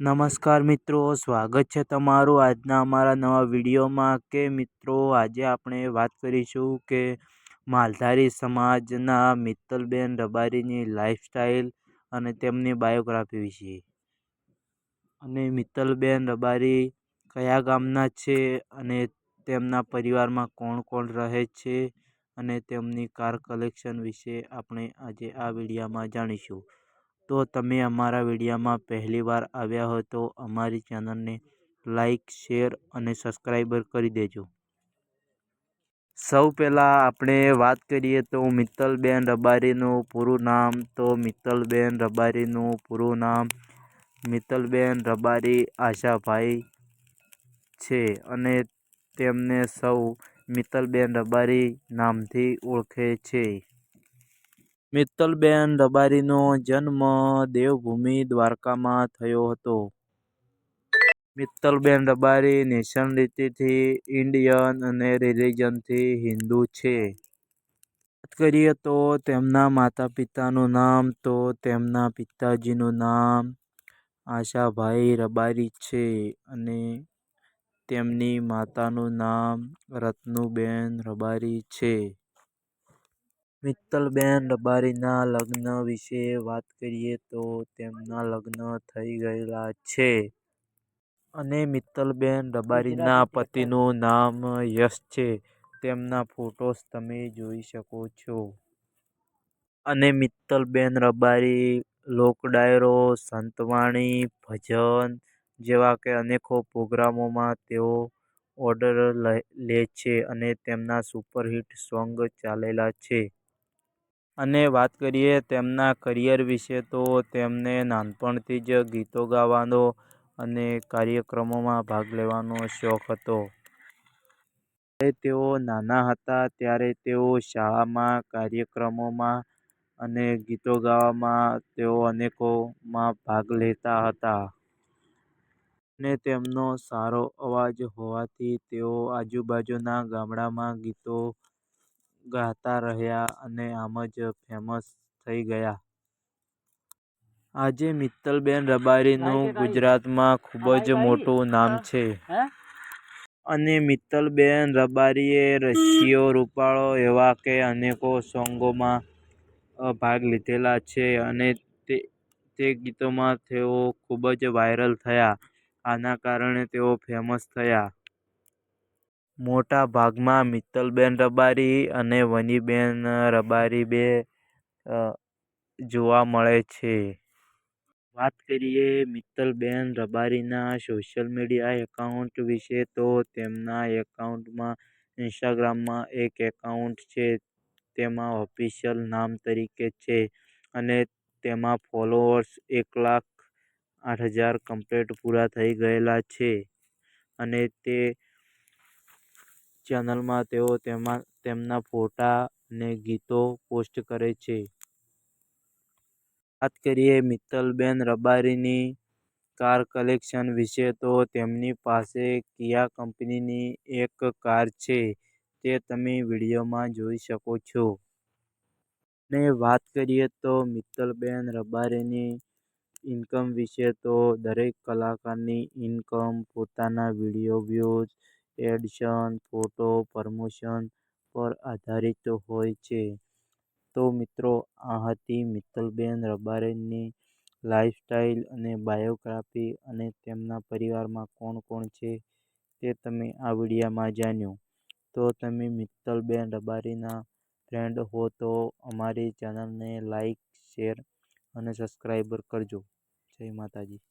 નમસ્કાર મિત્રો, સ્વાગત છે તમારું આજના અમારા નવા વિડીયોમાં કે મિત્રો, આજે આપણે વાત કરીશું કે માલધારી સમાજના મિત્તલબેન રબારીની લાઈફસ્ટાઈલ અને તેમની બાયોગ્રાફી વિશે. અને મિત્તલબેન રબારી કયા ગામના છે અને તેમના પરિવારમાં કોણ કોણ રહે છે અને તેમની કાર કલેક્શન વિશે આપણે આજે આ વિડીયામાં જાણીશું. તો તમે અમારા વિડીયામાં પહેલીવાર આવ્યા હોય તો અમારી ચેનલને લાઈક, શેર અને સબસ્ક્રાઈબર કરી દેજો. સૌ પહેલાં આપણે વાત કરીએ તો મિત્તલબેન રબારીનું પૂરું નામ. તો મિત્તલબેન રબારીનું પૂરું નામ મિત્તલબેન રબારી આશાભાઈ છે અને તેમને સૌ મિત્તલબેન રબારી નામથી ઓળખે છે. મિત્તલબેન રબારીનો જન્મ દેવભૂમિ દ્વારકામાં થયો હતો. મિત્તલબેન રબારી નેશનાલિટીથી ઇન્ડિયન અને રિલિજનથી હિન્દુ છે. વાત કરીએ તો તેમના માતા પિતાનું નામ તો તેમના પિતાજીનું નામ આશાભાઈ રબારી છે અને તેમની માતાનું નામ રત્નુબેન રબારી છે. મિત્તલબેન રબારીના લગ્ન વિશે વાત કરીએ તો તેમના લગ્ન થઈ ગયેલા છે. અને મિત્તલબેન રબારીના પતિનું નામ યશ છે. તેમના ફોટોસ તમે જોઈ શકો છો. અને મિત્તલબેન રબારી લોકડાયરો સંતવાણી ભજન જેવા કે અનેકો પ્રોગ્રામોમાં તેઓ ઓર્ડર લે છે અને તેમના સુપરહિટ સોંગ ચાલેલા છે. અને વાત કરીએ તેમના કરિયર વિશે, તો તેમને નાનપણથી જ ગીતો ગાવાનો અને કાર્યક્રમોમાં ભાગ લેવાનો શોખ હતો. જ્યારે તેઓ નાના હતા, ત્યારે તેઓ શાળામાં કાર્યક્રમોમાં અને ગીતો ગાવામાં તેઓ અનેકોમાં ભાગ લેતા હતા. અને તેમનો સારો અવાજ હોવાથી તેઓ આજુબાજુના ગામડામાં ગીતો ગાતા રહ્યા અને આમ જ ફેમસ થઈ ગયા. આજે મિત્તલબેન રબારીનું ગુજરાતમાં ખૂબ જ મોટું નામ છે. અને મિત્તલબેન રબારીએ રશિયો રૂપાળો એવા કે અનેકો સોંગોમાં ભાગ લીધેલા છે અને તે તે ગીતોમાં તેઓ ખૂબ જ વાયરલ થયા. આના કારણે તેઓ ફેમસ થયા. મોટા ભાગમાં મિત્તલબેન રબારી અને વનીબેન રબારી બે જોવા મળે છે. વાત કરીએ મિત્તલબેન રબારીના સોશિયલ મીડિયા એકાઉન્ટ વિશે, તો તેમના એકાઉન્ટમાં ઇન્સ્ટાગ્રામમાં એક એકાઉન્ટ છે, તેમાં ઓફિશિયલ નામ તરીકે છે અને તેમાં ફોલોઅર્સ એક લાખ આઠ હજાર કમ્પ્લીટ પૂરા થઈ ગયેલા છે અને તે ચેનલમાં તેઓ તેમાં, તેમના ફોટા અને ગીતો પોસ્ટ કરે છે. વાત કરીએ મિત્તલબેન રબારીની કાર કલેક્શન વિશે, તો તેમની પાસે કિયા કંપનીની એક કાર છે. તે તમે વિડીયોમાં જોઈ શકો છો. અને વાત કરીએ તો મિત્તલબેન રબારીની ઇન્કમ વિશે, તો દરેક કલાકારની ઇન્કમ પોતાના video views ads photo, promotion પર આધારિત હોય છે. તો મિત્રો, આ હતી મિત્તલબેન રબારીની લાઈફસ્ટાઈલ અને બાયોગ્રાફી અને તેમના પરિવારમાં કોણ કોણ છે તે તમે આ વિડીયામાં જાણ્યું. તો તમે મિત્તલબેન રબારીના ફ્રેન્ડ હો તો અમારી ચેનલને લાઈક, શેર અને સબસ્ક્રાઈબર કરજો. જય માતાજી.